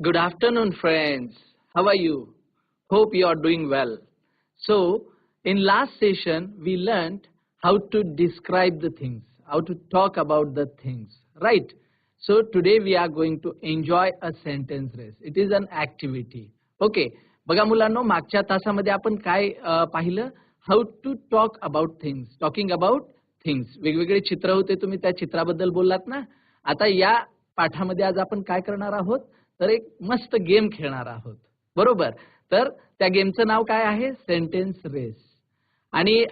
Good afternoon, friends. How are you? Hope you are doing well. So, in last session, we learned how to describe the things, how to talk about the things, right? So, today we are going to enjoy a sentence race. It is an activity. Okay. बघा मुलांनो मागच्या तासामध्ये आपण काय पाहिलं how to talk about things talking about things वेगवेगळे चित्र होते तुम्ही त्या चित्राबद्दल बोललात ना आता या पाठामध्ये आज आपण काय करणार आहोत तर एक मस्त गेम खेळणार आहोत. बरोबर? तर त्या गेमचं नाव काय आहे? Sentence race. आणि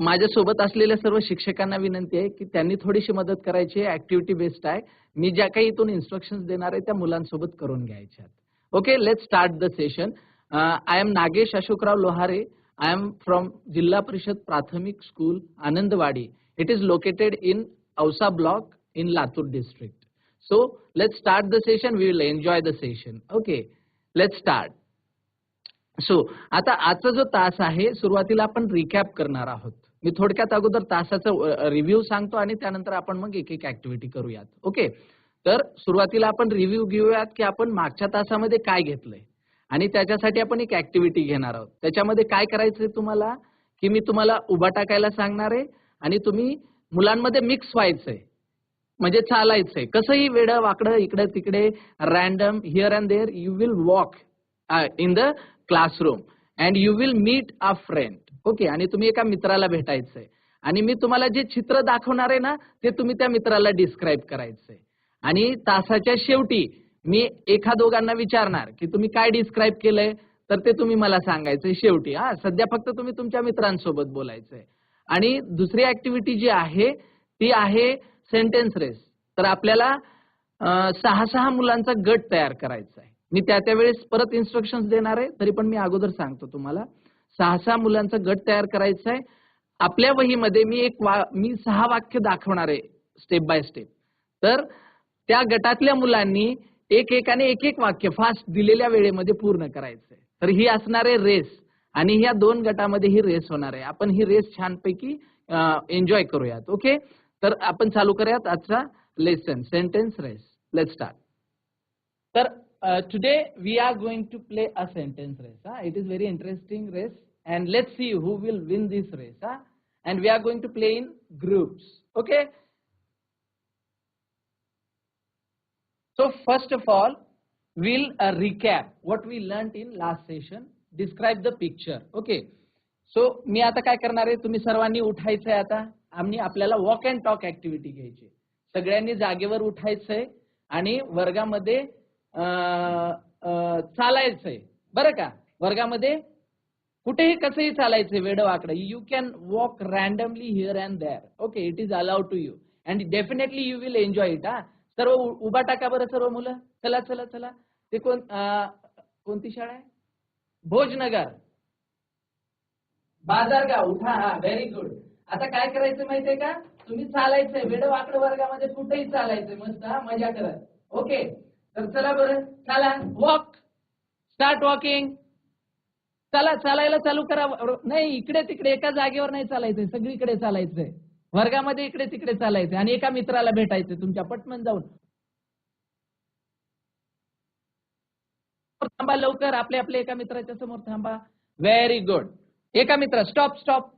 माझ्यासोबत असलेल्या सर्व शिक्षकांना विनंती आहे की त्यांनी थोडीशी मदत करायची आहे. ऍक्टिव्हिटी बेस्ड आहे. मी ज्या काही इथून इन्स्ट्रक्शन देणार आहे त्या मुलांसोबत करून घ्यायच्या okay let start the session I am Nagesh Ashokrao Lohare. I am from Zilla Parishad प्राथमिक school Anandwadi. It is located in Ausa block in Latur district so let's start the session We will enjoy the session okay let's start so आता आजचा जो तास आहे सुरुवातीला आपण recap करणार आहोत. मी थोडक्यात अगोदर तासाचा रिव्ह्यू सांगतो आणि त्यानंतर आपण मग एक एक ऍक्टिव्हिटी करूयात. ओके तर सुरुवातीला आपण रिव्ह्यू घेऊयात की आपण मागच्या तासामध्ये काय घेतलंय. आणि त्याच्यासाठी आपण एक ऍक्टिव्हिटी घेणार आहोत. त्याच्यामध्ये काय करायचंय तुम्हाला? की मी तुम्हाला उभा टाकायला सांगणार आहे आणि तुम्ही मुलांमध्ये मिक्स व्हायचंय. म्हणजे चालायचंय. कसंही वेड वाकडं इकडे तिकडे random here and there you will walk in the classroom and you will meet a friend okay आणि तुम्ही एका मित्राला भेटायचंय. आणि मी तुम्हाला जे चित्र दाखवणार आहे ना ते तुम्ही त्या मित्राला डिस्क्राईब करायचंय. आणि तासाच्या शेवटी मी एका दोघांना विचारणार की तुम्ही काय डिस्क्राईब केलंय तर ते तुम्ही मला सांगायचंय शेवटी. हा सध्या फक्त तुम्ही तुमच्या मित्रांसोबत बोलायचंय. आणि दुसरी ऍक्टिव्हिटी जी आहे ती आहे सेंटेन्स रेस. तर आपल्याला सहा सहा मुलांचा गट तयार करायचा आहे. मी त्या त्यावेळेस परत इन्स्ट्रक्शन देणार आहे तरी पण मी अगोदर सांगतो तुम्हाला. सहा सहा मुलांचा गट तयार करायचा आहे. आपल्या वहीमध्ये मी एक वा मी सहा वाक्य दाखवणार आहे स्टेप बाय स्टेप तर त्या गटातल्या मुलांनी एक एकाने एक एक वाक्य फास्ट दिलेल्या वेळेमध्ये पूर्ण करायचंय तर ही असणार आहे रेस आणि ह्या दोन गटामध्ये ही रेस होणार आहे. आपण ही रेस छानपैकी एन्जॉय करूयात. ओके तर आपण चालू करूयात आजचा lesson sentence race let start तर today we are going to play a sentence race हा it is very interesting race and let see who will win this race हा and we are going to play in groups okay So first of all, we'll uh, recap what we learnt in last session. Describe the picture. Okay. So मी आता काय करणार आहे तुम्ही सर्वांनी उठायचंय आता आम्ही आपल्याला वॉक अँड टॉक ऍक्टिव्हिटी घ्यायची. सगळ्यांनी जागेवर उठायचंय आणि वर्गामध्ये चालायचंय. बरं का? वर्गामध्ये कुठेही कसंही चालायचंय वेड वाकडं you can walk randomly here and there okay it is allowed to you and definitely you will enjoy it हा. सर्व उभा टाका बरं सर्व मुलं. चला चला चला. ते कोण कोणती शाळा आहे? भोजनगर. बाजारगाव. उठा हा. व्हेरी गुड आता काय करायचं माहितीये का? तुम्ही चालायचंय. वेड वाकड वर्गामध्ये कुठेही चालायचंय. मस्त हा? मजा करत ओके तर चला बरं. चला. वॉक स्टार्ट वॉकिंग चला चालायला चालू करा. नाही इकडे तिकडे एका जागेवर नाही चालायचंय. सगळीकडे चालायचंय. वर्गामध्ये इकडे तिकडे चालायचंय. आणि एका मित्राला भेटायचंय. तुमच्या पटमन जाऊन. थांबा लवकर. आपले आपले एका मित्राच्या समोर थांबा. व्हेरी गुड एका मित्र. स्टॉप स्टॉप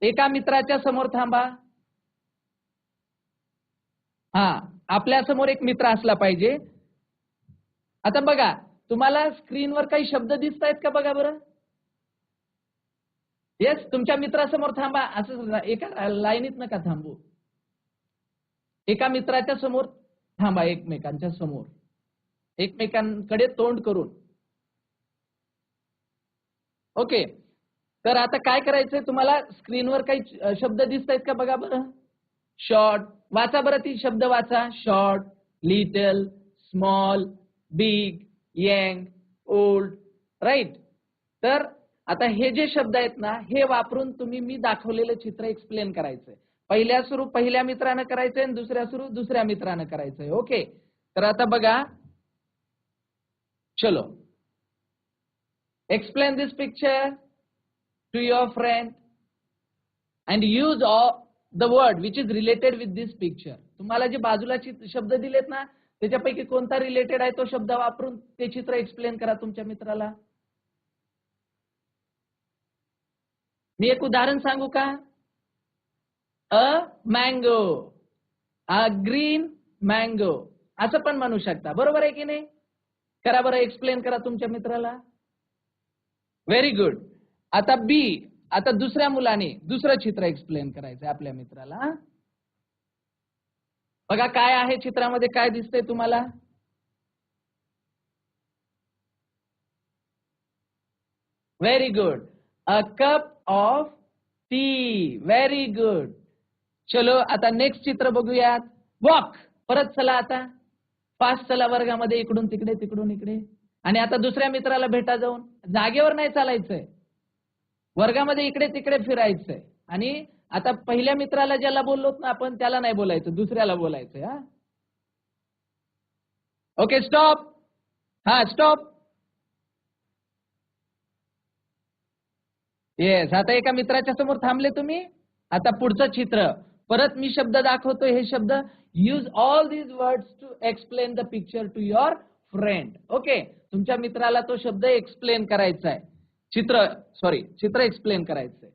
एका मित्राच्या समोर थांबा. हा आपल्यासमोर एक मित्र असला पाहिजे. आता बघा तुम्हाला स्क्रीनवर काही शब्द दिसत आहेत का बघा बरं? येस तुमच्या मित्रासमोर थांबा. असं एका लाईनीत नका थांबू. एका मित्राच्या समोर थांबा एकमेकांच्या समोर. एकमेकांकडे तोंड करून. ओके तर आता काय करायचंय? तुम्हाला स्क्रीनवर काही शब्द दिसत आहेत का बघा बरं? शॉर्ट वाचा बरं ती शब्द वाचा. Short little small big young old right तर आता हे जे शब्द आहेत ना हे वापरून तुम्ही मी दाखवलेलं चित्र एक्सप्लेन करायचंय. पहिल्या सुरू पहिल्या मित्रानं करायचंय आणि दुसऱ्या सुरू दुसऱ्या मित्रानं करायचंय. ओके तर आता बघा. चलो. Explain this picture to your friend and use all the word which is related with this picture. तुम्हाला जे बाजूला शब्द दिलेत ना त्याच्यापैकी कोणता रिलेटेड आहे तो शब्द वापरून ते चित्र एक्सप्लेन करा तुमच्या मित्राला. मी एक उदाहरण सांगू का? A mango a green mango असं पण म्हणू शकता. बरोबर आहे की नाही? करा बरं एक्सप्लेन करा तुमच्या मित्राला. व्हेरी गुड आता बी आता दुसऱ्या मुलाने दुसरं चित्र एक्सप्लेन करायचं आपल्या मित्राला बघा काय आहे चित्रामध्ये काय दिसतंय तुम्हाला? Very good a cup of tea very good चलो आता नेक्स्ट चित्र बघूयात. वॉक परत चला आता. फास्ट चला वर्गामध्ये इकडून तिकडे तिकडून इकडे. आणि आता दुसऱ्या मित्राला भेटा जाऊन. जागेवर नाही चालायचंय. वर्गामध्ये इकडे तिकडे फिरायचंय. आणि आता पहिल्या मित्राला ज्याला बोललोत ना आपण त्याला नाही बोलायचं दुसऱ्याला बोलायचंय हा? ओके स्टॉप हा स्टॉप येस आता एका मित्राच्या समोर थांबले तुम्ही? आता पुढचं चित्र. परत मी शब्द दाखवतो हे शब्द. Use all these words to explain the picture to your friend okay तुमच्या मित्राला तो शब्द एक्सप्लेन करायचा आहे चित्र सॉरी चित्र एक्सप्लेन करायचंय.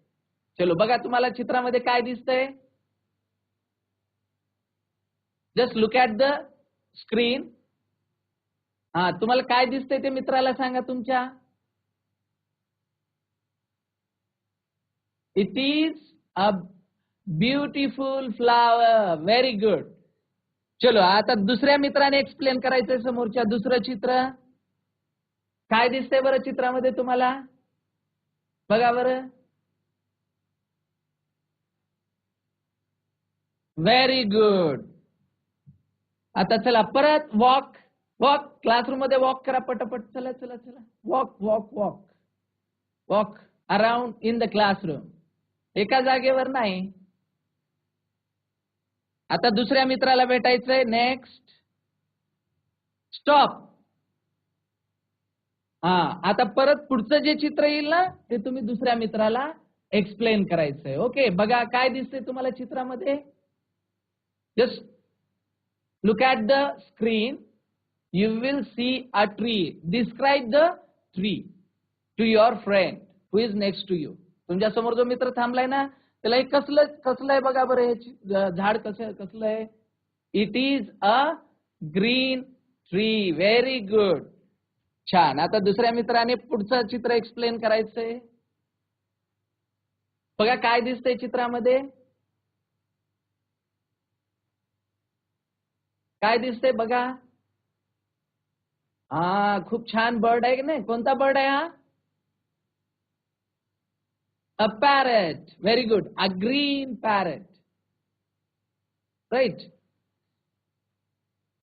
चलो बघा तुम्हाला चित्रामध्ये काय दिसतंय? Just look at the screen हा तुम्हाला काय दिसतंय ते मित्राला सांगा तुमच्या. It is a beautiful flower very good चलो आता दुसऱ्या मित्राने एक्सप्लेन करायचंय समोरच्या दुसरं चित्र. काय दिसतंय बरं चित्रामध्ये तुम्हाला? बघा बरं. व्हेरी गुड आता चला परत वॉक वॉक क्लासरूममध्ये वॉक करा पटापट. चला चला चला. Walk walk walk walk around in the classroom एका जागेवर नाही. आता दुसऱ्या मित्राला भेटायचंय. नेक्स्ट स्टॉप हा आता परत पुढचं जे चित्र येईल ना ते तुम्ही दुसऱ्या मित्राला एक्सप्लेन करायचंय. ओके बघा काय दिसतंय तुम्हाला चित्रामध्ये? Just look at the screen you will see a tree describe the tree to your friend who is next to you तुमच्यासमोर जो मित्र थांबलाय ना त्याला हे कसलं कसलं आहे बघा बरं हे झाड कसं कसलं आहे it is a green tree very good छान. आता दुसऱ्या मित्राने पुढचं चित्र एक्सप्लेन करायचंय. बघा काय दिसतंय चित्रामध्ये. काय दिसतंय बघा. हा खूप छान बर्ड आहे की नाही? कोणता बर्ड आहे हा? A parrot very good a green parrot right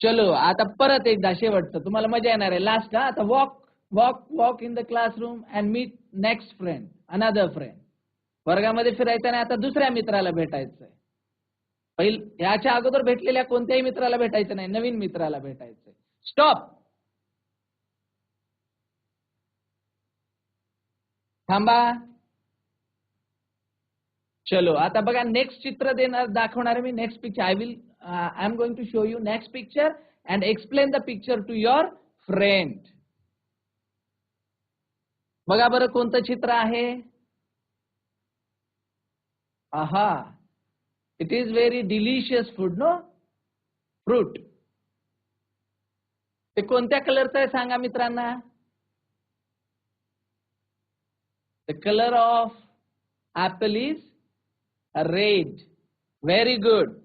चलो आता परत एकदा शेवटचं. तुम्हाला मजा येणार आहे. लास्ट आता walk walk walk in the classroom and meet next friend another friend वर्गामध्ये फिरायचं नाही आता दुसऱ्या मित्राला भेटायचंय. पहिल याच्या अगोदर भेटलेल्या कोणत्याही मित्राला भेटायचं नाही नवीन मित्राला भेटायचंय. स्टॉप थांबा. चलो आता बघा नेक्स्ट चित्र देणार दाखवणार मी. Next picture I will I am going to show you next picture and explain the picture to your friend बघा बरं कोणतं चित्र आहे? आहा it is very delicious food no fruit ते कोणत्या कलरचं आहे सांगा मित्रांना? The colour of apple is red very good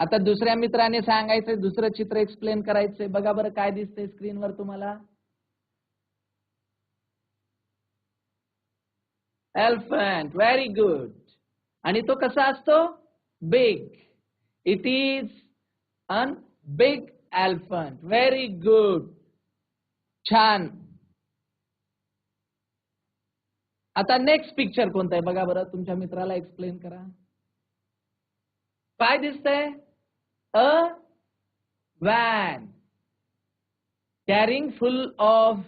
आता दुसऱ्या मित्राने सांगायचंय दुसरं चित्र एक्सप्लेन करायचंय. बघा बरं काय दिसतंय स्क्रीनवर तुम्हाला. एल्फंट व्हेरी गुड आणि तो कसा असतो? Big it is an big elephant very good छान. आता नेक्स्ट पिक्चर कोणतं आहे? बघा बरं तुमच्या मित्राला एक्सप्लेन करा. काय दिसतंय? A van carrying full of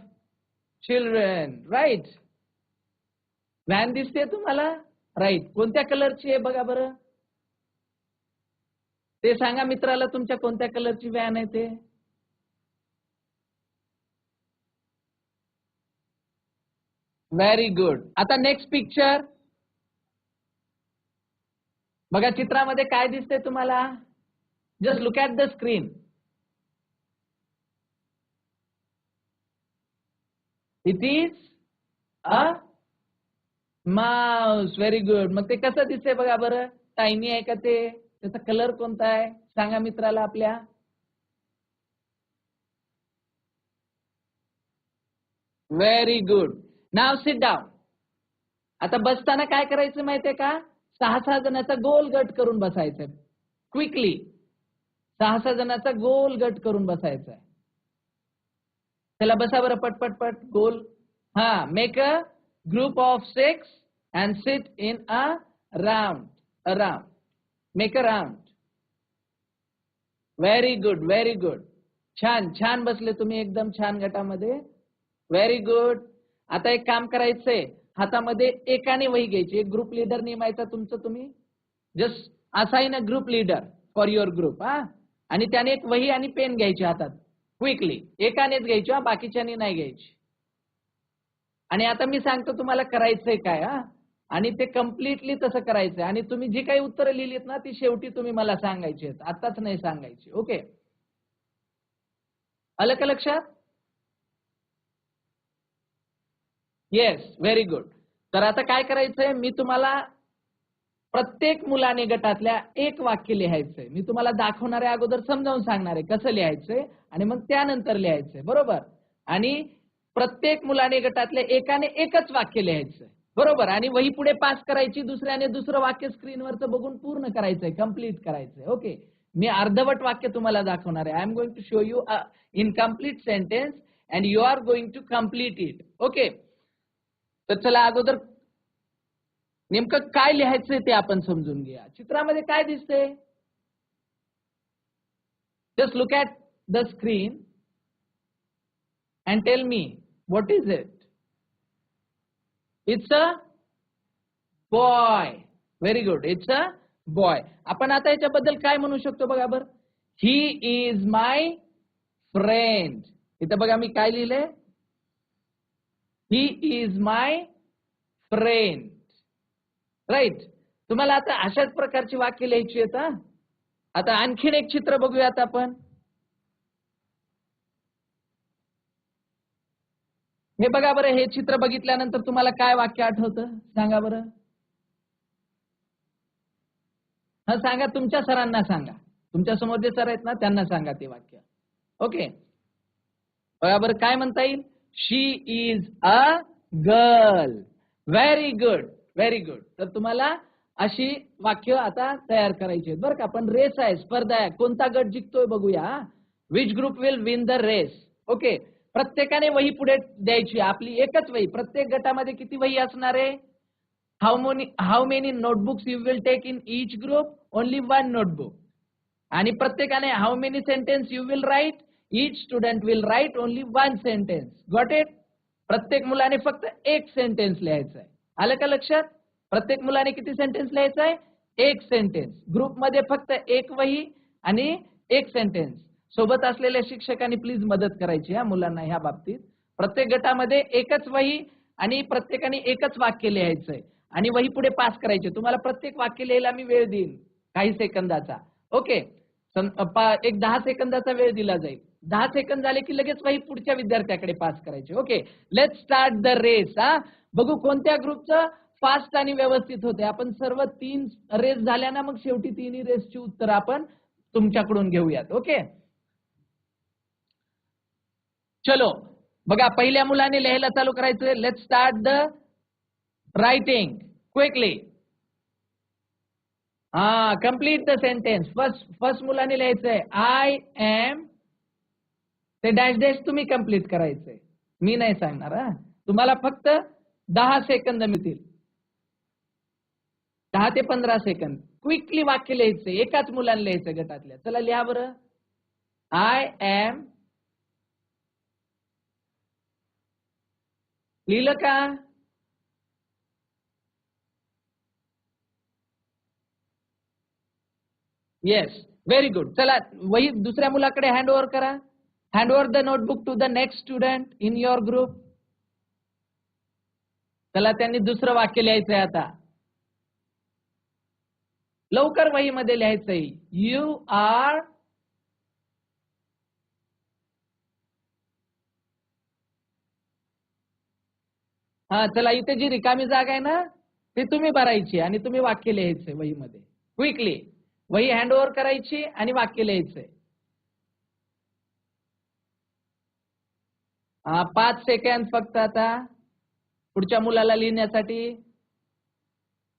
children right van दिसते तुम्हाला? राईट कोणत्या कलरची आहे बघा बरं? ते सांगा मित्राला तुमच्या कोणत्या कलरची व्हॅन आहे ते? व्हेरी गुड आता नेक्स्ट पिक्चर बघा चित्रामध्ये काय दिसते तुम्हाला? Just look at the screen it is a mouse very good मग ते कसं दिसतंय बघा बरं? टायनी आहे का ते? त्याचा कलर कोणता आहे? सांगा मित्राला आपल्या. व्हेरी गुड नाव सिट डाऊन आता बसताना काय करायचं माहितीये का? सहा सहा जणांचा गोल गट करून बसायचं. क्विकली सहा सहा जणांचा गोल गट करून बसायचा त्याला बसा बरं पट पट पट गोल. हा make a group of six and sit in a round a round make a round very good very good छान छान बसले तुम्ही एकदम छान गटामध्ये. व्हेरी गुड आता एक काम करायचंय. हातामध्ये एकाने वही घ्यायची. एक ग्रुप लीडर नेमायचा तुमचं तुम्ही. Just assign a group leader for your group हा. आणि त्याने एक वही आणि पेन घ्यायची हातात. क्विकली एकानेच घ्यायची बाकीच्याने बाकीच्यानी नाही घ्यायची. आणि आता मी सांगतो तुम्हाला करायचंय काय हा? आणि ते कम्प्लिटली तसं करायचंय. आणि तुम्ही जी काही उत्तरं लिहिलीत ना ती शेवटी तुम्ही मला सांगायची आहेत. आताच नाही सांगायची. ओके? आलं का लक्षात? येस व्हेरी गुड तर आता काय करायचंय? मी तुम्हाला प्रत्येक मुलाने गटातल्या एक वाक्य लिहायचंय. मी तुम्हाला दाखवणारे अगोदर समजावून सांगणार आहे कसं लिहायचंय आणि मग त्यानंतर लिहायचंय. बरोबर? आणि प्रत्येक मुलाने गटातल्या एकाने एकच वाक्य लिहायचंय. बरोबर? आणि वही पुढे पास करायची दुसऱ्याने दुसरं वाक्य स्क्रीनवरचं बघून पूर्ण करायचंय कंप्लीट करायचंय. ओके मी अर्धवट वाक्य तुम्हाला दाखवणार आहे. I am going to show you in complete sentence and you are going to complete it okay तर चला अगोदर नेमकं काय लिहायचंय ते आपण समजून घ्या. चित्रामध्ये काय दिसते just look at the screen and tell me what is it it's a boy very good it's a boy आपण आता याच्याबद्दल काय म्हणू शकतो बघा बर? ही इज माय फ्रेंड इथं बघा मी काय लिहिलंय? He is my friend right तुम्हाला आता अशाच प्रकारची वाक्य लिहायची आहेत आता आणखीन एक चित्र बघूयात आपण. हे बघा बरं हे चित्र बघितल्यानंतर तुम्हाला काय वाक्य आठवतं? सांगा बरं. हा सांगा तुमच्या सरांना सांगा. तुमच्यासमोर जे सर आहेत ना त्यांना सांगा ते वाक्य. ओके बघा बरं काय म्हणता येईल? She is a girl very good very good तर तुम्हाला अशी वाक्य आता तयार करायची आहेत. बरं का? पण रेस आहे स्पर्धा आहे. कोणता गट जिंकतोय बघूया which group will win the race okay प्रत्येकाने वही पुढे द्यायची आपली एकच वही. प्रत्येक गटामध्ये किती वही असणार आहे? How many how many notebooks you will take in each group only one notebook आणि प्रत्येकाने how many sentence you will write each student will write only one sentence got it प्रत्येक मुलाने फक्त एक सेंटेन्स लिहायचं आहे. आलं का लक्षात? प्रत्येक मुलाने किती सेंटेन्स लिहायचं आहे? एक सेंटेन्स ग्रुपमध्ये फक्त एक वही आणि एक सेंटेन्स सोबत असलेल्या शिक्षकांनी प्लीज मदत करायची हा मुलांना ह्या बाबतीत. प्रत्येक गटामध्ये एकच वही आणि प्रत्येकाने एकच वाक्य लिहायचंय. आणि वही पुढे पास करायचे. तुम्हाला प्रत्येक वाक्य लिहायला मी वेळ देईन. काही सेकंदाचा. ओके एक दहा सेकंदाचा वेळ दिला जाईल. दहा सेकंद झाले की लगेच वही पुढच्या विद्यार्थ्याकडे पास करायचे. Okay let start the race हा. बघू कोणत्या ग्रुपचं फास्ट आणि व्यवस्थित होते आपण सर्व तीन रेस झाल्या ना मग शेवटी तिन्ही रेसची उत्तर आपण तुमच्याकडून घेऊयात. ओके चलो बघा पहिल्या मुलाने लिहायला चालू करायचं let start the writing quickly हा complete the sentence first first मुलाने लिहायचंय आय एम ते डॅश डॅश तुम्ही कंप्लीट करायचंय. मी नाही सांगणार हा. तुम्हाला फक्त दहा सेकंद मिळतील. दहा ते पंधरा सेकंद. क्विकली वाक्य लिहायचं एकाच मुलांना लिहायचं गटातल्या. चला लिहा बरं. आय एम लिहिलं का? येस व्हेरी गुड चला वही दुसऱ्या मुलाकडे हँड ओव्हर करा. Hand over the notebook to the next student in your group चला त्यांनी दुसरं वाक्य लिहायचंय आता. लवकर वहीमध्ये लिहायचंय यू आर हा चला इथे जी रिकामी जागा आहे ना ती तुम्ही भरायची आणि तुम्ही वाक्य लिहायचंय वहीमध्ये. क्विकली वही हँड ओव्हर करायची आणि वाक्य लिहायचंय. हा पाच सेकंद फक्त आता. पुढच्या मुलाला लिहिण्यासाठी?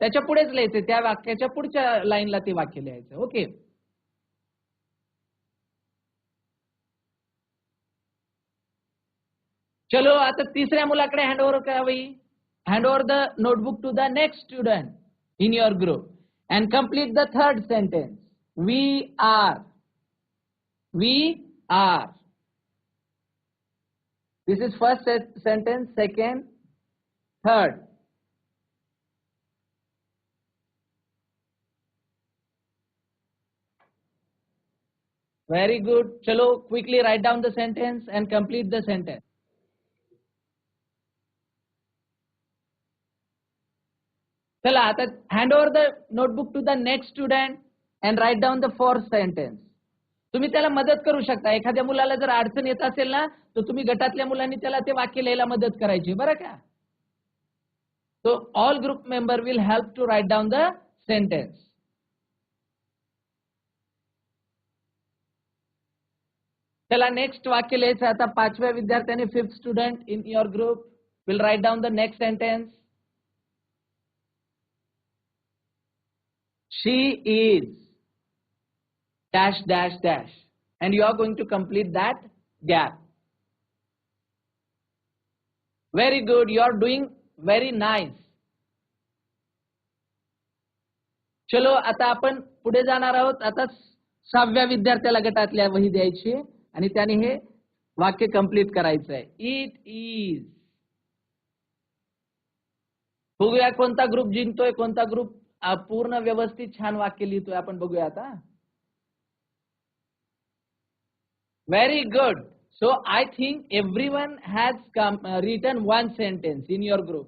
त्याच्या पुढेच लिहायचं त्या वाक्याच्या पुढच्या लाईनला ते वाक्य लिहायचं ओके? चलो आता तिसऱ्या मुलाकडे हँड ओव्हर करावी. Hand over the notebook to the next student in your group and complete the third sentence we are we are this is first sentence second third. Very good. Chalo, quickly write down the sentence and complete the sentence. चला आता hand over the notebook to the next student and write down the fourth sentence. तुम्ही त्याला मदत करू शकता एखाद्या मुलाला जर अडचण येत असेल ना तर तुम्ही गटातल्या मुलांनी त्याला ते वाक्य लिहायला मदत करायची बरं का so all group member will help to write down the sentence चला नेक्स्ट वाक्य लिहायचं आता पाचव्या विद्यार्थ्याने fifth student in your group will write down the next sentence she is dash dash dash. And you are going to complete that gap. Very good. You are doing very nice चलो आता आपण पुढे जाणार आहोत. आता सहाव्या विद्यार्थ्याला गटातल्या वही द्यायची आणि त्याने हे वाक्य कंप्लीट करायचं आहे इट इज बघूया कोणता ग्रुप जिंकतोय कोणता ग्रुप पूर्ण व्यवस्थित छान वाक्य लिहितोय. आपण बघूया आता. Very good So I think everyone has come, uh, written one sentence in your group.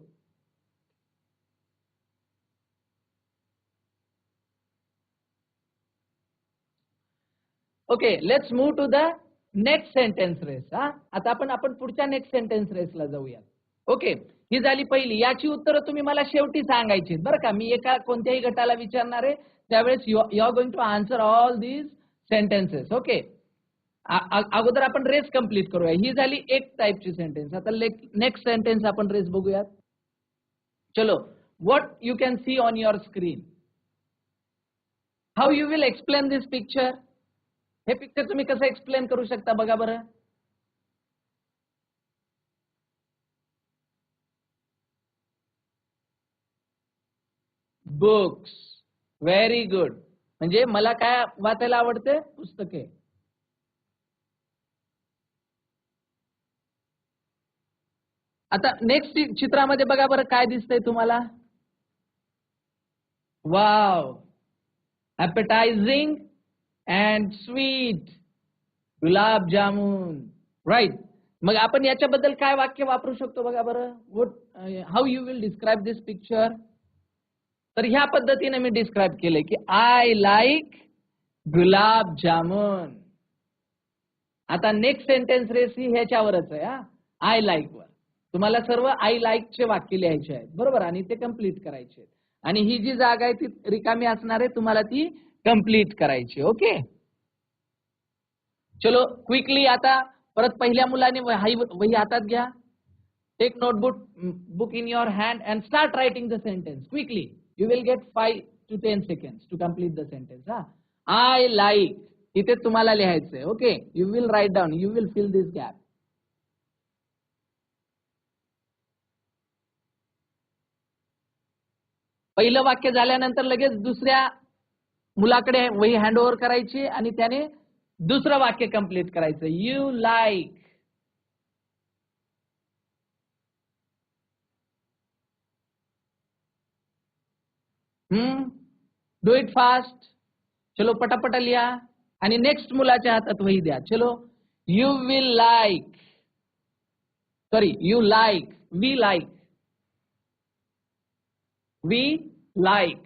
Okay, let's move to the next sentence race. हा आता आपण आपण पुढच्या नेक्स्ट सेंटेन्स रेसला जाऊया. ओके ही झाली पहिली. याची उत्तरं तुम्ही मला शेवटी सांगायची बरं का मी एका कोणत्याही गटाला विचारणार आहे त्यावेळेस you are going to answer all these sentences okay अगोदर आपण रेस कंप्लीट करूया. ही झाली एक टाईपची सेंटेन्स आता नेक्स्ट सेंटेन्स आपण रेस बघूयात. चलो what you can see on your screen how you will explain this picture हे पिक्चर तुम्ही कसं एक्सप्लेन करू शकता बघा बरं. बुक्स व्हेरी गुड म्हणजे मला काय वाचायला आवडते? पुस्तके. आता नेक्स्ट चित्रामध्ये बघा बरं काय दिसतंय तुम्हाला. Wow appetising and sweet gulab jamun. Right मग आपण याच्याबद्दल काय वाक्य वापरू शकतो बघा बरं? What how you will describe this picture तर ह्या पद्धतीने मी डिस्क्राईब केले की आय लाईक गुलाब जामुन. आता नेक्स्ट सेंटेन्स रेस ही ह्याच्यावरच आहे हा. आय लाईक वर. तुम्हाला सर्व आय लाईकचे वाक्य लिहायचे आहेत. बरोबर? आणि ते कंप्लीट करायचे आणि ही जी जागा आहे ती रिकामी असणार आहे तुम्हाला ती कंप्लीट करायची ओके चलो क्विकली आता परत पहिल्या मुलाने वही हातात घ्या. Take notebook book in your hand and start writing the sentence quickly you will get five to ten second to complete the sentence हा आय लाईक इथे तुम्हाला लिहायचंय. Okay you will write down you will fill this gap पहिलं वाक्य झाल्यानंतर लगेच दुसऱ्या मुलाकडे वही हँड ओव्हर करायची आणि त्याने दुसरं वाक्य कंप्लीट करायचं. You like hmm? Do it fast चलो पटापटा लिहा आणि नेक्स्ट मुलाच्या हातात वही द्या. चलो you will like sorry you like we like we like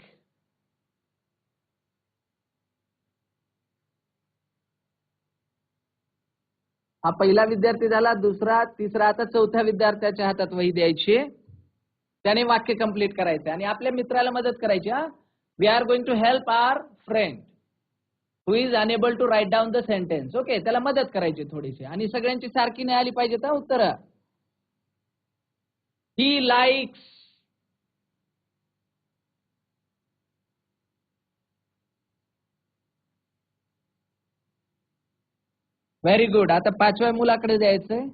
हा पहिला विद्यार्थी झाला दुसरा तिसरा आता चौथ्या विद्यार्थ्याच्या हातात वही द्यायची. त्याने वाक्य कंप्लीट करायचं आणि आपल्या मित्राला मदत करायची हा. We are going to help our friend who is unable to write down the sentence okay त्याला मदत करायची थोडीशी. आणि सगळ्यांची सारखी नाही आली पाहिजे हा उत्तर. ही लाईक्स व्हेरी गुड आता पाचव्या मुलाकडे द्यायचंय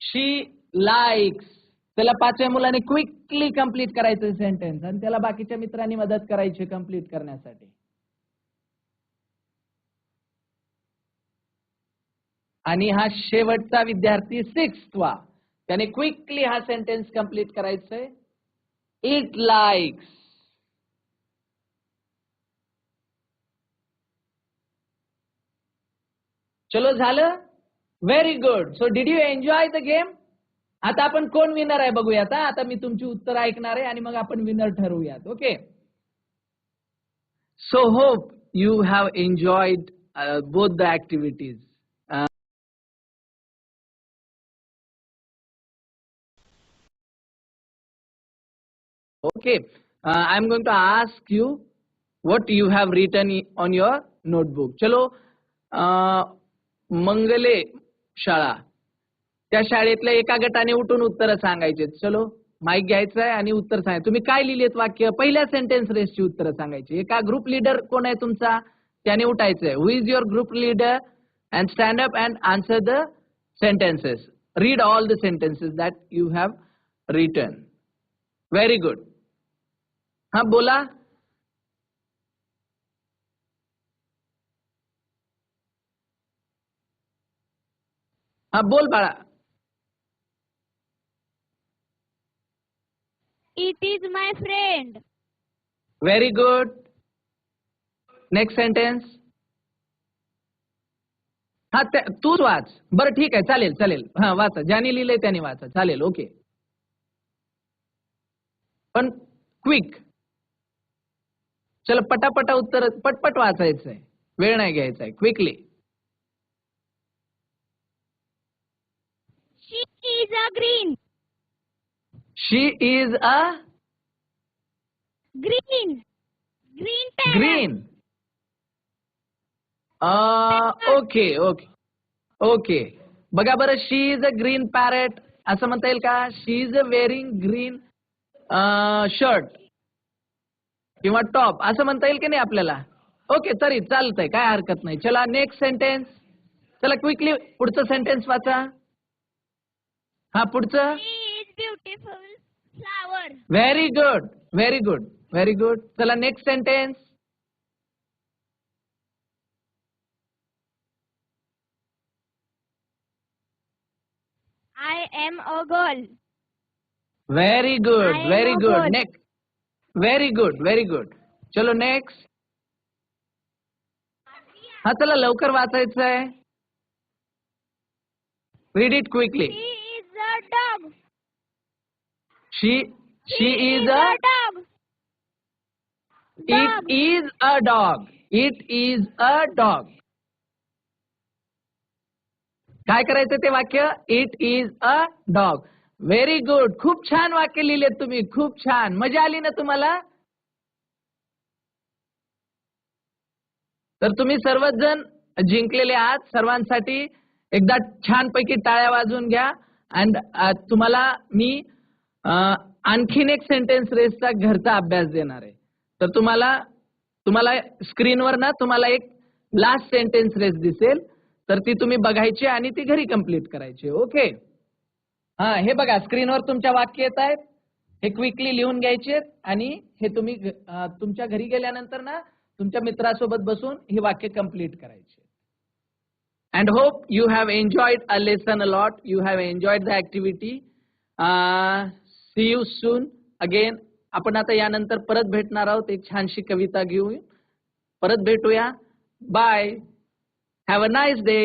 शी लाईक्स त्याला पाचव्या मुलाने क्विकली कंप्लीट करायचं सेंटेन्स आणि त्याला बाकीच्या मित्रांनी मदत करायची कंप्लीट करण्यासाठी. आणि हा शेवटचा विद्यार्थी सिक्स वा त्याने क्विकली हा सेंटेन्स कंप्लीट करायचंय. इट लाईक्स चलो झालं? Very good so did you enjoy the game आता आपण कोण विनर आहे बघूयात आता मी तुमची उत्तर ऐकणार आहे आणि मग आपण विनर ठरवूयात okay so hope you have enjoyed both the activities Okay, uh, I'm going to ask you what you have written i- on your notebook. चलो uh, मंगले शाळा. त्या शाळेतल्या एका गटाने उठून उत्तर सांगायचे. चलो माईक घ्यायचं आहे आणि उत्तर सांगायचं. तुम्ही काय लिहिलेत वाक्य? पहिल्या सेंटेन्स रेसची उत्तर सांगायची. एका ग्रुप लीडर कोण आहे तुमचा? त्याने उठायचंय. Who is your group leader and stand up and answer the sentences read all the sentences that you have written very good हा बोला. हा बोल बाळा. It is my friend. व्हेरी गुड नेक्स्ट सेंटेन्स हा तूच वाच. बरं ठीक आहे चालेल चालेल. हा वाचा. ज्याने लिहिलंय त्याने वाचा. चालेल ओके. पण क्विक चल पटापटा उत्तर पटपट वाचायचंय. वेळ नाही घ्यायचा आहे quickly She is a green. She is a Green. Green parrot. Green okay okay okay बघा बरं she is a green parrot असं म्हणता येईल का? She is a wearing green shirt किंवा टॉप असं म्हणता येईल की नाही आपल्याला? ओके तरी चालतंय काय हरकत नाही. चला नेक्स्ट सेंटेन्स चला क्विकली पुढचं सेंटेन्स वाचा. हा पुढचं? Flower. Very good very good very good चला next sentence I am a girl. Very good very good. Next very good very good चलो नेक्स्ट हा चला लवकर वाचायचं आहे read it quickly She is a dog. She she is a dog. It Dog. Is a dog it is a dog काय करायचं ते वाक्य? It is a dog very good खूप छान वाक्य लिहिलेत तुम्ही. खूप छान. मजा आली ना तुम्हाला? तर तुम्ही सर्वच जण जिंकलेले आहात. सर्वांसाठी एकदा छानपैकी टाळ्या वाजवून घ्या. अँड तुम्हाला मी आणखीन एक सेंटेन्स रेसचा घरचा अभ्यास देणार आहे. तर तुम्हाला तुम्हाला स्क्रीनवर ना तुम्हाला एक लास्ट सेंटेन्स रेस दिसेल. तर ती तुम्ही बघायची आणि ती घरी कंप्लीट करायची. ओके हा हे बघा स्क्रीनवर तुमच्या वाक्य येत आहेत. हे क्विकली लिहून घ्यायचे आणि हे तुम्ही तुमच्या घरी गेल्यानंतर ना तुमच्या मित्रासोबत बसून ही वाक्य कंप्लीट करायची and hope you have enjoyed a lesson a lot you have enjoyed the activity see you soon again आपण आता यानंतर परत भेटणार आहोत. एक छानशी कविता घेऊन. परत भेटूया. Bye have a nice day